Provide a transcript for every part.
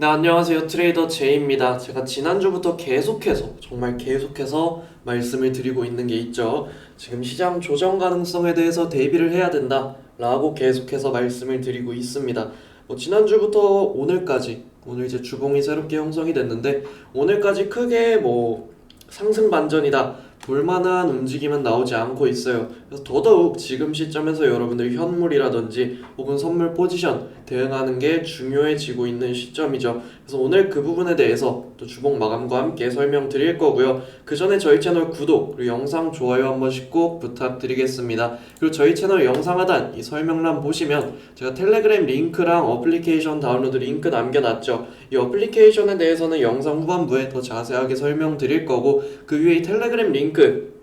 네, 안녕하세요. 트레이더 제이입니다. 제가 지난주부터 계속해서, 정말 계속해서 말씀을 드리고 있는 게 있죠. 지금 시장 조정 가능성에 대해서 대비를 해야 된다. 라고 계속해서 말씀을 드리고 있습니다. 뭐, 지난주부터 오늘까지, 오늘 이제 주봉이 새롭게 형성이 됐는데, 오늘까지 크게 뭐, 상승 반전이다. 볼만한 움직임은 나오지 않고 있어요. 그래서 더더욱 지금 시점에서 여러분들 현물이라든지 혹은 선물 포지션 대응하는 게 중요해지고 있는 시점이죠. 그래서 오늘 그 부분에 대해서 또 주봉 마감과 함께 설명드릴 거고요. 그 전에 저희 채널 구독 그리고 영상 좋아요 한 번씩 꼭 부탁드리겠습니다. 그리고 저희 채널 영상 하단 이 설명란 보시면 제가 텔레그램 링크랑 어플리케이션 다운로드 링크 남겨놨죠. 이 어플리케이션에 대해서는 영상 후반부에 더 자세하게 설명드릴 거고 그 위에 이 텔레그램 링크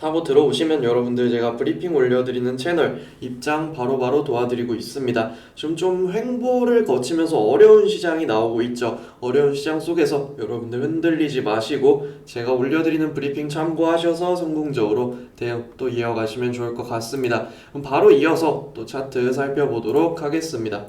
타고 들어오시면 여러분들 제가 브리핑 올려드리는 채널 입장 바로 바로 도와드리고 있습니다. 지금 좀 횡보를 거치면서 어려운 시장이 나오고 있죠. 어려운 시장 속에서 여러분들 흔들리지 마시고 제가 올려드리는 브리핑 참고하셔서 성공적으로 대응 또 이어가시면 좋을 것 같습니다. 그럼 바로 이어서 또 차트 살펴보도록 하겠습니다.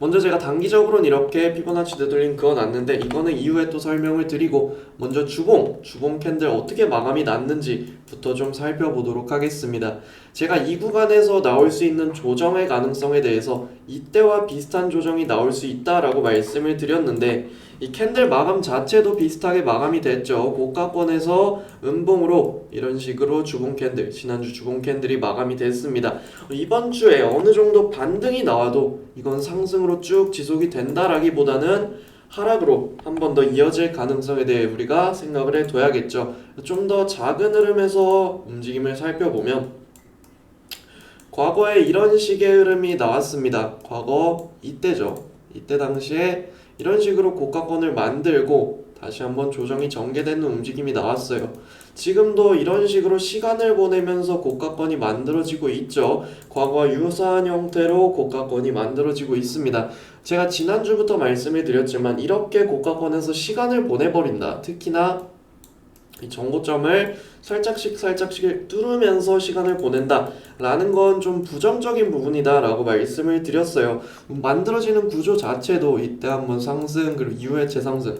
먼저 제가 단기적으로는 이렇게 피보나치 되돌림 그어놨는데 이거는 이후에 또 설명을 드리고 먼저 주봉, 주봉 캔들 어떻게 마감이 났는지부터 좀 살펴보도록 하겠습니다. 제가 이 구간에서 나올 수 있는 조정의 가능성에 대해서 이때와 비슷한 조정이 나올 수 있다라고 말씀을 드렸는데 이 캔들 마감 자체도 비슷하게 마감이 됐죠. 고가권에서 음봉으로 이런 식으로 주봉 캔들, 지난주 주봉 캔들이 마감이 됐습니다. 이번 주에 어느 정도 반등이 나와도 이건 상승으로 쭉 지속이 된다라기보다는 하락으로 한 번 더 이어질 가능성에 대해 우리가 생각을 해둬야겠죠. 좀 더 작은 흐름에서 움직임을 살펴보면 과거에 이런 식의 흐름이 나왔습니다. 과거 이때죠. 이때 당시에 이런 식으로 고가권을 만들고 다시 한번 조정이 전개되는 움직임이 나왔어요. 지금도 이런 식으로 시간을 보내면서 고가권이 만들어지고 있죠. 과거와 유사한 형태로 고가권이 만들어지고 있습니다. 제가 지난주부터 말씀을 드렸지만 이렇게 고가권에서 시간을 보내버린다. 특히나 이 정고점을 살짝씩 살짝씩 뚫으면서 시간을 보낸다 라는 건 좀 부정적인 부분이다 라고 말씀을 드렸어요. 만들어지는 구조 자체도 이때 한번 상승 그리고 이후에 재상승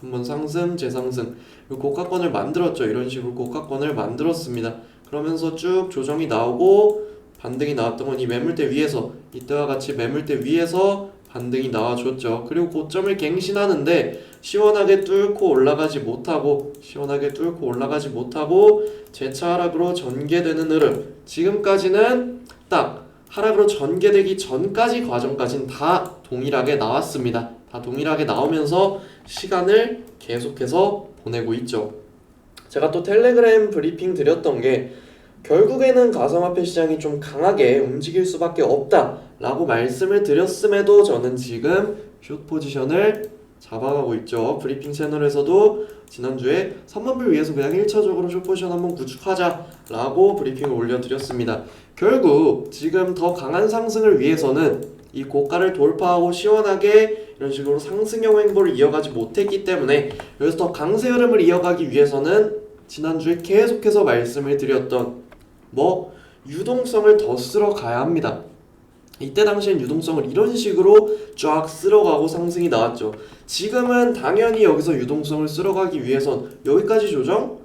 한번 상승 재상승 그리고 고가권을 만들었죠. 이런 식으로 고가권을 만들었습니다. 그러면서 쭉 조정이 나오고 반등이 나왔던 건 이 매물대 위에서 이때와 같이 매물대 위에서 반등이 나와줬죠. 그리고 고점을 갱신하는데 시원하게 뚫고 올라가지 못하고 시원하게 뚫고 올라가지 못하고 재차 하락으로 전개되는 흐름. 지금까지는 딱 하락으로 전개되기 전까지 과정까지는 다 동일하게 나왔습니다. 다 동일하게 나오면서 시간을 계속해서 보내고 있죠. 제가 또 텔레그램 브리핑 드렸던 게 결국에는 가상화폐 시장이 좀 강하게 움직일 수밖에 없다라고 말씀을 드렸음에도 저는 지금 숏 포지션을 잡아가고 있죠. 브리핑 채널에서도 지난주에 3만불 위해서 그냥 1차적으로 숏 포지션 한번 구축하자라고 브리핑을 올려드렸습니다. 결국 지금 더 강한 상승을 위해서는 이 고가를 돌파하고 시원하게 이런 식으로 상승형 행보를 이어가지 못했기 때문에 여기서 더 강세 흐름을 이어가기 위해서는 지난주에 계속해서 말씀을 드렸던 뭐 유동성을 더 쓸어 가야 합니다. 이때 당시엔 유동성을 이런 식으로 쫙 쓸어가고 상승이 나왔죠. 지금은 당연히 여기서 유동성을 쓸어가기 위해선 여기까지 조정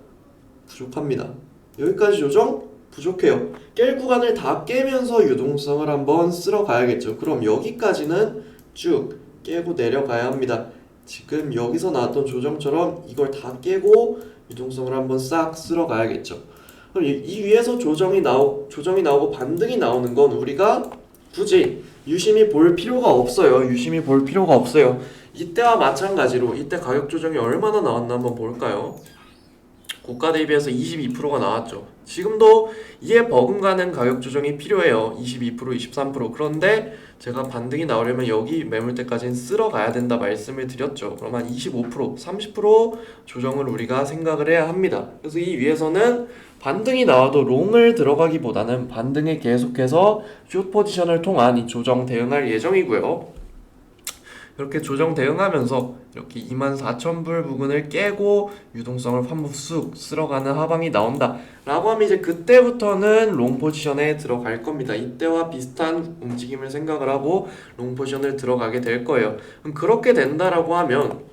부족합니다. 여기까지 조정 부족해요. 깰 구간을 다 깨면서 유동성을 한번 쓸어 가야겠죠. 그럼 여기까지는 쭉 깨고 내려가야 합니다. 지금 여기서 나왔던 조정처럼 이걸 다 깨고 유동성을 한번 싹 쓸어 가야겠죠. 그럼 이, 이 위에서 조정이 나오 조정이 나오고 반등이 나오는 건 우리가 굳이 유심히 볼 필요가 없어요. 유심히 볼 필요가 없어요. 이때와 마찬가지로 이때 가격 조정이 얼마나 나왔나 한번 볼까요? 고가 대비해서 22%가 나왔죠. 지금도 이에 버금가는 가격 조정이 필요해요. 22%, 23%. 그런데 제가 반등이 나오려면 여기 매물대까지는 쓸어 가야 된다 말씀을 드렸죠. 한 25%, 30% 조정을 우리가 생각을 해야 합니다. 그래서 이 위에서는 반등이 나와도 롱을 들어가기보다는 반등에 계속해서 숏 포지션을 통한 이 조정 대응할 예정이고요. 이렇게 조정 대응하면서 이렇게 24,000불 부근을 깨고 유동성을 한번 쑥 쓸어가는 하방이 나온다. 라고 하면 이제 그때부터는 롱 포지션에 들어갈 겁니다. 이때와 비슷한 움직임을 생각을 하고 롱 포지션을 들어가게 될 거예요. 그럼 그렇게 된다라고 하면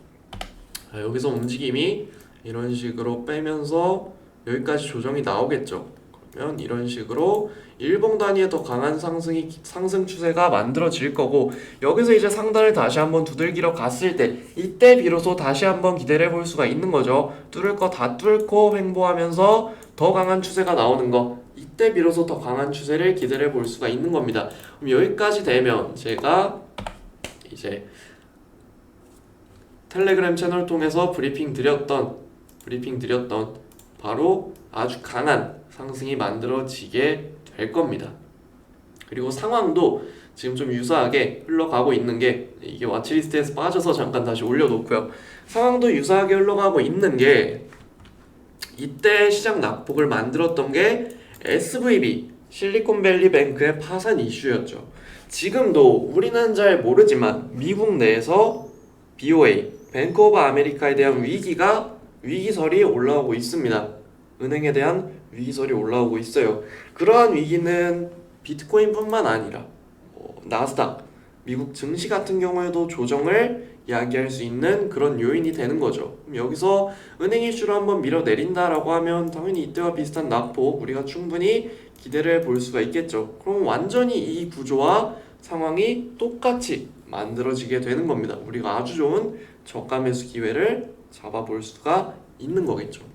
아, 여기서 움직임이 이런 식으로 빼면서 여기까지 조정이 나오겠죠 그러면 이런 식으로 일봉 단위의 더 강한 상승이 상승 추세가 만들어질 거고 여기서 이제 상단을 다시 한번 두들기러 갔을 때 이때 비로소 다시 한번 기대를 해볼 수가 있는 거죠. 뚫을 거 다 뚫고 횡보하면서 더 강한 추세가 나오는 거 이때 비로소 더 강한 추세를 기대를 해볼 수가 있는 겁니다. 그럼 여기까지 되면 제가 이제 텔레그램 채널 통해서 브리핑 드렸던 브리핑 드렸던 바로 아주 강한 상승이 만들어지게 될 겁니다. 그리고 상황도 지금 좀 유사하게 흘러가고 있는 게 이게 와치리스트에서 빠져서 잠깐 다시 올려놓고요. 상황도 유사하게 흘러가고 있는 게 이때 시장 낙폭을 만들었던 게 SVB 실리콘밸리 뱅크의 파산 이슈였죠. 지금도 우리는 잘 모르지만 미국 내에서 BOA 뱅크 오브 아메리카에 대한 위기가 위기설이 올라오고 있습니다. 은행에 대한 위기설이 올라오고 있어요. 그러한 위기는 비트코인뿐만 아니라 어, 나스닥, 미국 증시 같은 경우에도 조정을 이야기할 수 있는 그런 요인이 되는 거죠. 여기서 은행 이슈로 한번 밀어내린다라고 하면 당연히 이때와 비슷한 낙폭 우리가 충분히 기대를 볼 수가 있겠죠. 그럼 완전히 이 구조와 상황이 똑같이 만들어지게 되는 겁니다. 우리가 아주 좋은 저가 매수 기회를 잡아볼 수가 있는 거겠죠.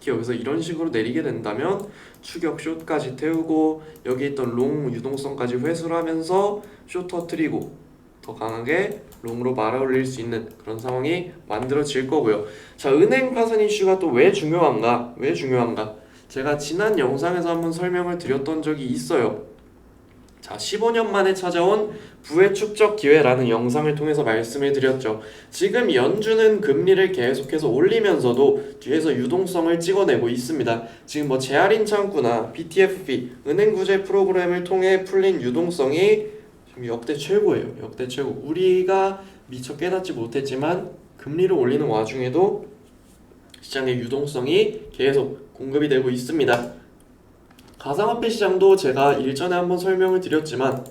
특히 여기서 이런 식으로 내리게 된다면 추격 숏까지 태우고 여기 있던 롱 유동성까지 회수를 하면서 숏 터트리고 더 강하게 롱으로 말아 올릴 수 있는 그런 상황이 만들어질 거고요. 자, 은행 파산 이슈가 또 왜 중요한가? 왜 중요한가? 제가 지난 영상에서 한번 설명을 드렸던 적이 있어요. 자, 15년 만에 찾아온 부의 축적 기회라는 영상을 통해서 말씀을 드렸죠. 지금 연준은 금리를 계속해서 올리면서도 뒤에서 유동성을 찍어내고 있습니다. 지금 뭐 재할인 창구나 BTFP 은행 구제 프로그램을 통해 풀린 유동성이 지금 역대 최고예요. 역대 최고. 우리가 미처 깨닫지 못했지만 금리를 올리는 와중에도 시장의 유동성이 계속 공급이 되고 있습니다. 가상화폐 시장도 제가 일전에 한번 설명을 드렸지만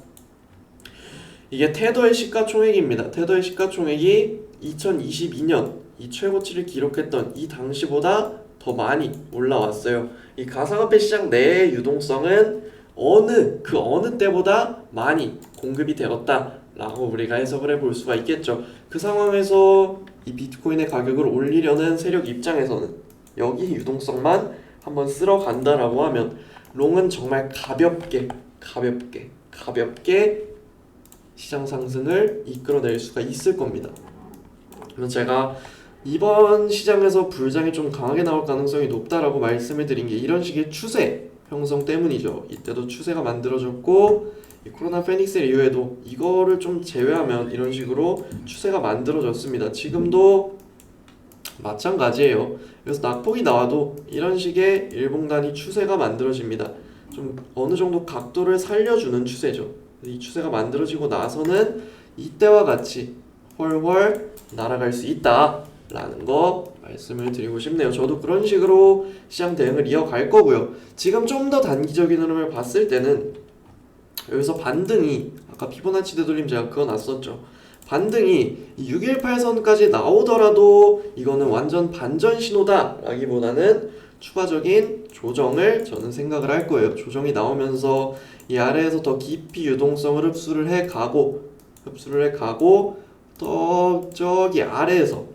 이게 테더의 시가총액입니다. 테더의 시가총액이 2022년 이 최고치를 기록했던 이 당시보다 더 많이 올라왔어요. 이 가상화폐 시장 내의 유동성은 어느 그 어느 때보다 많이 공급이 되었다라고 우리가 해석을 해볼 수가 있겠죠. 그 상황에서 이 비트코인의 가격을 올리려는 세력 입장에서는 여기 유동성만 한번 쓸어 간다라고 하면 롱은 정말 가볍게 가볍게 가볍게 시장 상승을 이끌어낼 수가 있을 겁니다. 그래서 제가 이번 시장에서 불장이 좀 강하게 나올 가능성이 높다라고 말씀을 드린 게 이런 식의 추세 형성 때문이죠. 이때도 추세가 만들어졌고 이 코로나 페닉스 이후에도 이거를 좀 제외하면 이런 식으로 추세가 만들어졌습니다. 지금도 마찬가지예요. 그래서 낙폭이 나와도 이런 식의 일봉단위 추세가 만들어집니다. 좀 어느 정도 각도를 살려주는 추세죠. 이 추세가 만들어지고 나서는 이때와 같이 훨훨 날아갈 수 있다 라는 거 말씀을 드리고 싶네요. 저도 그런 식으로 시장 대응을 이어갈 거고요. 지금 좀 더 단기적인 흐름을 봤을 때는 여기서 반등이 아까 피보나치 되돌림 제가 그거 났었죠. 반등이 618선까지 나오더라도 이거는 완전 반전 신호다라기보다는 추가적인 조정을 저는 생각을 할 거예요. 조정이 나오면서 이 아래에서 더 깊이 유동성을 흡수를 해 가고 흡수를 해 가고 더 저기 아래에서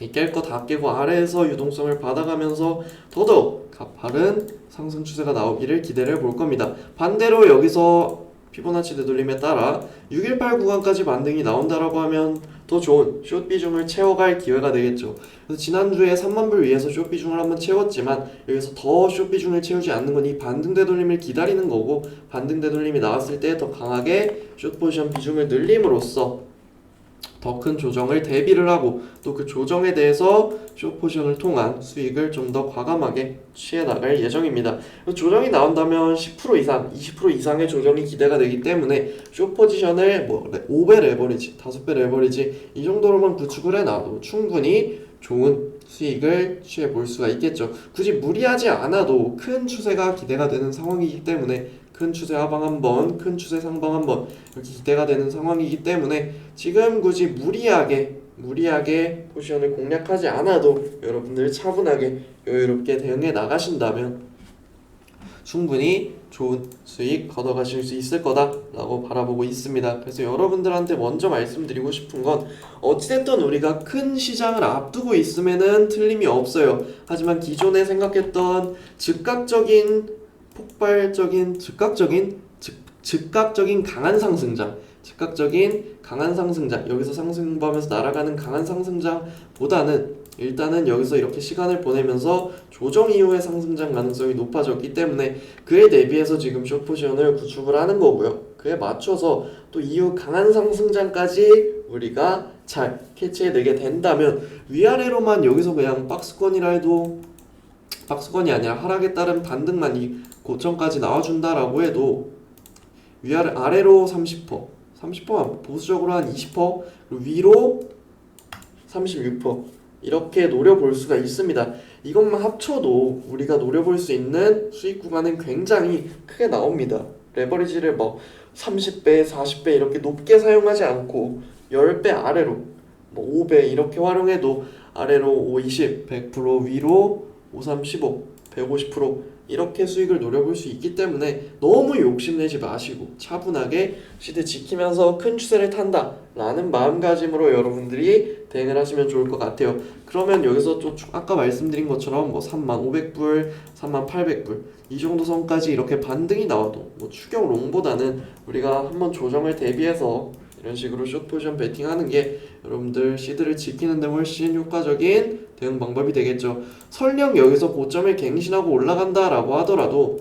깰거 다 깨고 아래에서 유동성을 받아가면서 더더욱 가파른 상승 추세가 나오기를 기대를 볼 겁니다. 반대로 여기서 피보나치 되돌림에 따라 618 구간까지 반등이 나온다라고 하면 더 좋은 숏 비중을 채워갈 기회가 되겠죠. 그래서 지난주에 3만 불 위에서 숏 비중을 한번 채웠지만 여기서 더 숏 비중을 채우지 않는 건 이 반등 되돌림을 기다리는 거고 반등 되돌림이 나왔을 때 더 강하게 숏 포지션 비중을 늘림으로써 더 큰 조정을 대비를 하고 또 그 조정에 대해서 숏포션을 통한 수익을 좀 더 과감하게 취해 나갈 예정입니다. 조정이 나온다면 10% 이상, 20% 이상의 조정이 기대가 되기 때문에 숏 포지션을 뭐 5배 레버리지, 5배 레버리지 이 정도로만 구축을 해놔도 충분히 좋은 수익을 취해 볼 수가 있겠죠. 굳이 무리하지 않아도 큰 추세가 기대가 되는 상황이기 때문에 큰 추세 하방 한 번, 큰 추세 상방 한 번 이렇게 기대가 되는 상황이기 때문에 지금 굳이 무리하게 무리하게 포지션을 공략하지 않아도 여러분들 차분하게 여유롭게 대응해 나가신다면 충분히 좋은 수익 걷어가실 수 있을 거다라고 바라보고 있습니다. 그래서 여러분들한테 먼저 말씀드리고 싶은 건 어찌됐든 우리가 큰 시장을 앞두고 있으면은 틀림이 없어요. 하지만 기존에 생각했던 즉각적인 폭발적인 즉각적인 즉, 즉각적인 강한 상승장 즉각적인 강한 상승장 여기서 상승하면서 날아가는 강한 상승장보다는 일단은 여기서 이렇게 시간을 보내면서 조정 이후의 상승장 가능성이 높아졌기 때문에 그에 대비해서 지금 숏포지션을 구축을 하는 거고요. 그에 맞춰서 또 이후 강한 상승장까지 우리가 잘 캐치해내게 된다면 위아래로만 여기서 그냥 박스권이라 해도 박스권이 아니라 하락에 따른 반등만 이 고점까지 나와준다라고 해도 위아래 아래로 30% 30%만 보수적으로 한 20% 그리고 위로 36% 이렇게 노려볼 수가 있습니다. 이것만 합쳐도 우리가 노려볼 수 있는 수익 구간은 굉장히 크게 나옵니다. 레버리지를 뭐 30배, 40배 이렇게 높게 사용하지 않고 10배 아래로 뭐 5배 이렇게 활용해도 아래로 5, 20, 100% 위로 5, 3, 15, 150% 이렇게 수익을 노려볼 수 있기 때문에 너무 욕심내지 마시고 차분하게 시대 지키면서 큰 추세를 탄다 라는 마음가짐으로 여러분들이 대응을 하시면 좋을 것 같아요. 그러면 여기서 또 추- 아까 말씀드린 것처럼 뭐 3만 500불, 3만 800불 이 정도 선까지 이렇게 반등이 나와도 뭐 추격 롱보다는 우리가 한번 조정을 대비해서 이런 식으로 숏 포지션 베팅하는 게 여러분들 시드를 지키는 데 훨씬 효과적인 대응 방법이 되겠죠. 설령 여기서 고점을 갱신하고 올라간다라고 하더라도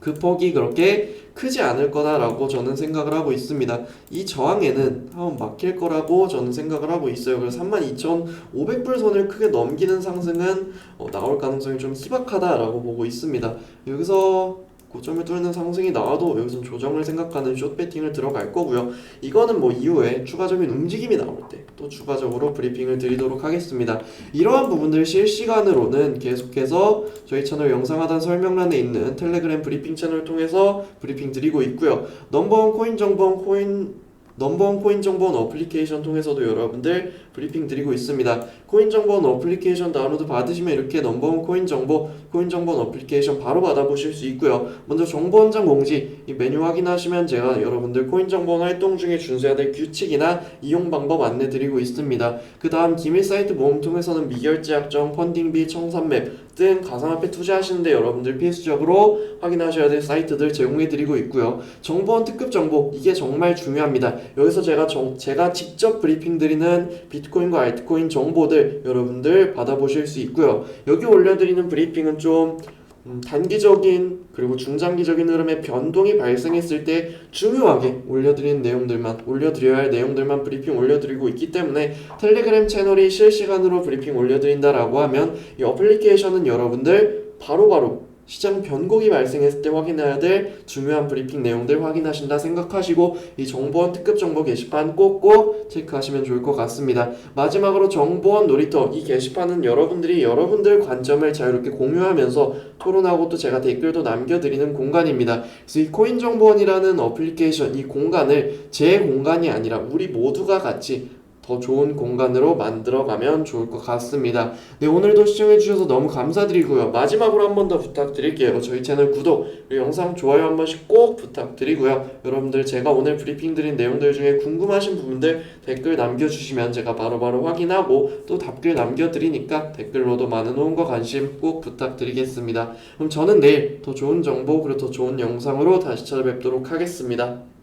그 폭이 그렇게 크지 않을 거다라고 저는 생각을 하고 있습니다. 이 저항에는 한번 막힐 거라고 저는 생각을 하고 있어요. 그래서 32,500불 선을 크게 넘기는 상승은 어, 나올 가능성이 좀 희박하다라고 보고 있습니다. 여기서 고점을 뚫는 상승이 나와도 여기서 조정을 생각하는 숏 배팅을 들어갈 거고요. 이거는 뭐 이후에 추가적인 움직임이 나올 때 또 추가적으로 브리핑을 드리도록 하겠습니다. 이러한 부분들 실시간으로는 계속해서 저희 채널 영상 하단 설명란에 있는 텔레그램 브리핑 채널을 통해서 브리핑 드리고 있고요. 넘버원 코인 정보원 코인 넘버원 코인 정보원 어플리케이션 통해서도 여러분들 브리핑 드리고 있습니다. 코인 정보원 어플리케이션 다운로드 받으시면 이렇게 넘버원 코인 정보 코인 정보원 어플리케이션 바로 받아보실 수 있고요. 먼저 정보 원장 공지 이 메뉴 확인하시면 제가 여러분들 코인 정보원 활동 중에 준수해야 될 규칙이나 이용 방법 안내 드리고 있습니다. 그 다음 기밀 사이트 모험 통해서는 미결제 약정, 펀딩비, 청산맵 등 가상화폐 투자하시는데 여러분들 필수적으로 확인하셔야 될 사이트들 제공해 드리고 있고요. 정보원 특급 정보 이게 정말 중요합니다. 여기서 제가 정, 제가 직접 브리핑 드리는 비트 코인과 알트코인 정보들 여러분들 받아보실 수 있고요. 여기 올려드리는 브리핑은 좀 음, 단기적인 그리고 중장기적인 흐름의 변동이 발생했을 때 중요하게 올려드리는 내용들만 올려드려야 할 내용들만 브리핑 올려드리고 있기 때문에 텔레그램 채널이 실시간으로 브리핑 올려드린다라고 하면 이 어플리케이션은 여러분들 바로바로 시장 변곡이 발생했을 때 확인해야 될 중요한 브리핑 내용들 확인하신다 생각하시고 이 정보원 특급 정보 게시판 꼭꼭 체크하시면 좋을 것 같습니다. 마지막으로 정보원 놀이터 이 게시판은 여러분들이 여러분들 관점을 자유롭게 공유하면서 토론하고 또 제가 댓글도 남겨드리는 공간입니다. 그래서 이 코인 정보원이라는 어플리케이션 이 공간을 제 공간이 아니라 우리 모두가 같이 더 좋은 공간으로 만들어가면 좋을 것 같습니다. 네, 오늘도 시청해주셔서 너무 감사드리고요. 마지막으로 한 번 더 부탁드릴게요. 저희 채널 구독, 영상 좋아요 한 번씩 꼭 부탁드리고요. 여러분들 제가 오늘 브리핑 드린 내용들 중에 궁금하신 부분들 댓글 남겨주시면 제가 바로바로 확인하고 또 답글 남겨드리니까 댓글로도 많은 호응과 관심 꼭 부탁드리겠습니다. 그럼 저는 내일 더 좋은 정보 그리고 더 좋은 영상으로 다시 찾아뵙도록 하겠습니다.